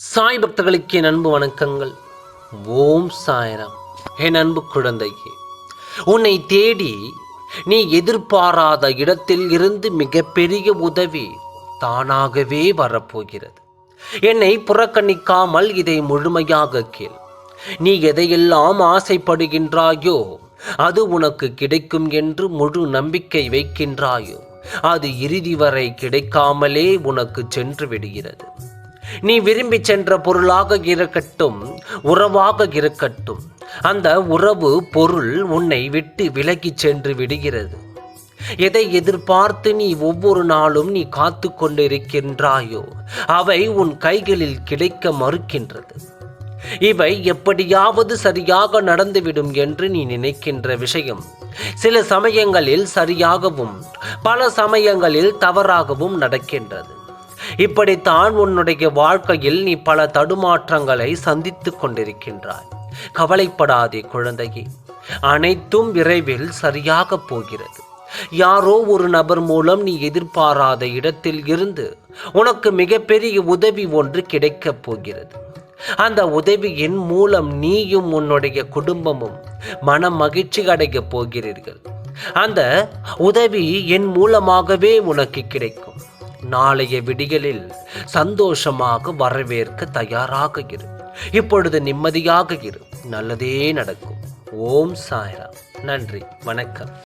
சாய் பக்தர்களுக்கு என் அன்பு வணக்கங்கள். ஓம் சாய்ராம். என் அன்பு குழந்தையே உன்னை தேடி நீ எதிர்பாராத இடத்தில் இருந்து மிகப்பெரிய உதவி தானாகவே வரப்போகிறது. என்னை புறக்கணிக்காமல் இதை முழுமையாக கேள். நீ எதையெல்லாம் ஆசைப்படுகின்றாயோ அது உனக்கு கிடைக்கும் என்று முழு நம்பிக்கை வைக்கின்றாயோ அது இறுதி வரை கிடைக்காமலே உனக்கு சென்று விடுகிறது. நீ விரும்பி சென்ற பொருளாக இருக்கட்டும் உறவாக இருக்கட்டும். அந்த உறவு பொருள் உன்னை விட்டு விலகிச் சென்று விடுகிறது. எதை எதிர்பார்த்து நீ ஒவ்வொரு நாளும் நீ காத்து கொண்டிருக்கின்றாயோ அவை உன் கைகளில் கிடைக்க மறுக்கின்றது. இவை எப்படியாவது சரியாக நடந்துவிடும் என்று நீ நினைக்கின்ற விஷயம். சில சமயங்களில் சரியாகவும் பல சமயங்களில் தவறாகவும் நடக்கின்றது. இப்படித்தான் உன்னுடைய வாழ்க்கையில் நீ பல தடுமாற்றங்களை சந்தித்துக் கொண்டிருக்கின்றாய். கவலைப்படாதே குழந்தையே. அனைத்தும் விரைவில் சரியாக போகிறது. யாரோ ஒரு நபர் மூலம் நீ எதிர்பாராத இடத்தில் இருந்து உனக்கு மிகப்பெரிய உதவி ஒன்று கிடைக்கப் போகிறது. அந்த உதவியின் மூலம் நீயும் உன்னுடைய குடும்பமும் மன மகிழ்ச்சி அடையப் போகிறீர்கள். அந்த உதவி என் மூலமாகவே உனக்கு கிடைக்கும். நாளைய விடியலில் சந்தோஷமாக வரவேற்க தயாராக இரு. இப்பொழுது நிம்மதியாக இரு. நல்லதே நடக்கும். ஓம் சாய்ராம். நன்றி. வணக்கம்.